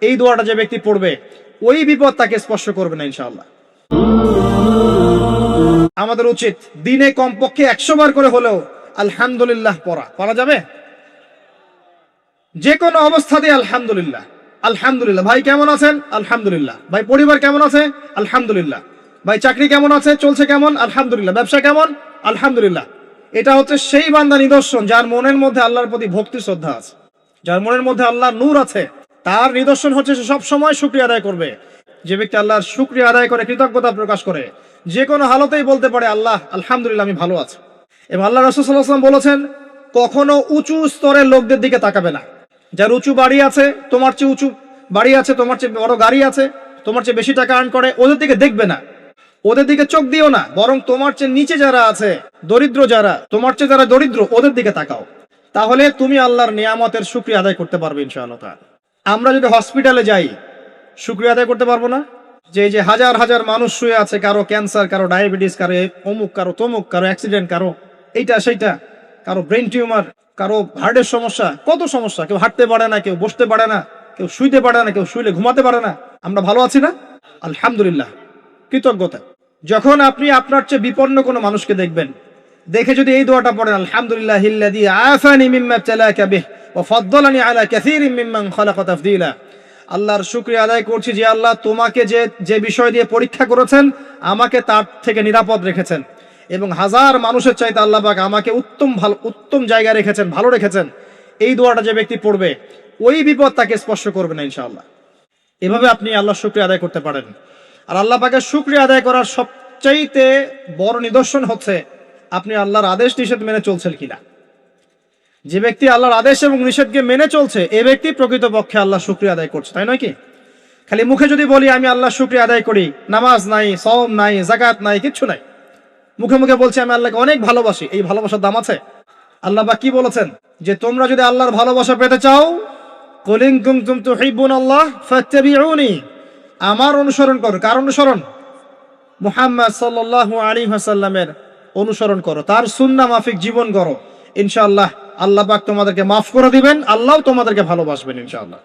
এই দোয়াটা যে ব্যক্তি পড়বে, ওই বিপদ তাকে স্পর্শ করবে না, ইনশাআল্লাহ। আমাদের উচিত দিনে কমপক্ষে একশো বার করে হলেও আলহামদুলিল্লাহ পড়া। পড়া যাবে? যে কোনো অবস্থাতে আলহামদুলিল্লাহ। আলহামদুলিল্লাহ। ভাই কেমন আছেন? আলহামদুলিল্লাহ। ভাই পরিবার কেমন আছে? আলহামদুলিল্লাহ। ভাই চাকরি কেমন আছে? চলছে কেমন? আলহামদুলিল্লাহ। ব্যবসা কেমন? আলহামদুলিল্লাহ। এটা হচ্ছে সেই বান্দা নিদর্শন, যার মনের মধ্যে আল্লাহর প্রতি ভক্তি, শ্রদ্ধা আছে। যার মনের মধ্যে আল্লাহর নূর আছে। তার নিদর্শন হচ্ছে সে সব সময় শুক্রিয়া আদায় করবে। যে ব্যক্তি আল্লাহর শুক্রিয়া আদায় করে কৃতজ্ঞতা প্রকাশ করে, যে কোনো হালতেই বলতে পারে, আল্লাহ, আলহামদুলিল্লাহ, আমি ভালো আছি। এবং আল্লাহ রসুল্লাহাম বলেছেন, কখনো উঁচু স্তরের লোকদের দিকে তাকাবে না। যার উঁচু বাড়ি আছে, তোমার চেয়ে উঁচু বাড়ি আছে, তোমার চেয়ে বড় গাড়ি আছে, তোমার চেয়ে বেশি টাকা আর্ন করে, ওদের দিকে দেখবে না। ওদের দিকে চোখ দিও না, বরং তোমার চেয়ে নিচে যারা আছে, দরিদ্র যারা, তোমার চেয়ে যারা দরিদ্র, ওদের দিকে তাকাও। তাহলে তুমি আল্লাহর নিয়ামতের শুক্রিয়া আদায় করতে পারবে ইনশাআল্লাহ। আমরা যদি হসপিটালে যাই, শুক্রিয়া আদায় করতে পারব না? যে যে হাজার হাজার মানুষ শুয়ে আছে, কারও ক্যান্সার, কারও ডায়াবেটিস, কারও অমুক, কারও তমুক, কারও অ্যাক্সিডেন্ট, কারও এইটা, সেইটা, কারও ব্রেন টিউমার, কারও হার্টের সমস্যা, কত সমস্যা? কেউ হাঁটতে পারে না, কেউ বসতে পারে না, কেউ শুইতে পারে না, কেউ শুইলে ঘুমাতে পারে না। আমরা ভালো আছি না? আলহামদুলিল্লাহ। কৃতজ্ঞতা। যখন আপনি আপনার চেয়ে বিপন্ন কোনো মানুষকে দেখবেন দেখে যদি এই দোয়াটা পড়েন, আলহামদুলিল্লাহ হিল্লাযী আফানি মিম্মা ইবতালাকা বিহ ওয়া ফাদ্দালানি আলা কাসীরিম মিম্মান খালাকা তাফদীলা। আল্লাহর শুকরিয়া আদায় করছি যে আল্লাহ তোমাকে যে যে বিষয় দিয়ে পরীক্ষা করেছেন, আমাকে তার থেকে নিরাপদ রেখেছেন। এবং হাজার মানুষের চাইতে আল্লাহ পাক আমাকে উত্তম ভালো, উত্তম জায়গায় রেখেছেন, ভালো রেখেছেন। এই দোয়াটা যে ব্যক্তি পড়বে, ওই বিপদ তাকে স্পর্শ করবে না ইনশাআল্লাহ। এভাবে আপনি আল্লাহর শুক্রিয়া আদায় করতে পারেন। আর আল্লাহ পাকের শুক্রিয়া আদায় করার সবচাইতে বড় নিদর্শন হচ্ছে আপনি আল্লাহর আদেশ নিষেধ মেনে চলছেন কিনা? যে ব্যক্তি আল্লাহর আদেশ এবং নিষেধকে মেনে চলছে, এ ব্যক্তি প্রকৃত পক্ষে আল্লাহ শুক্রিয়া আদায় করছে, তাই নয় কি? খালি মুখে যদি বলি, আমি আল্লাহ শুক্রিয়া আদায় করি, নামাজ নাই সওম নাই জাকাত নাই, কিচ্ছু নাই। মুখে মুখে বলছি, আমি আল্লাহকে অনেক ভালোবাসি। এই ভালোবাসার দাম আছে? আল্লাহ বা কি বলেছেন? যে তোমরা যদি আল্লাহর ভালোবাসা পেতে চাও, কলিং কুমতুম তুহিব্বুন আল্লাহ, ফাত্তাবিউনি। আমার অনুসরণ করো। কার অনুসরণ? মুহাম্মদ সাল্লাল্লাহু আলাইহি ওয়াসাল্লামের অনুসরণ করো। তার সুন্না মাফিক জীবন করো ইনশাল্লাহ আল্লাহ পাক তোমাদেরকে মাফ করে দিবেন, আল্লাহ তোমাদেরকে ভালোবাসবেন ইনশাআল্লাহ।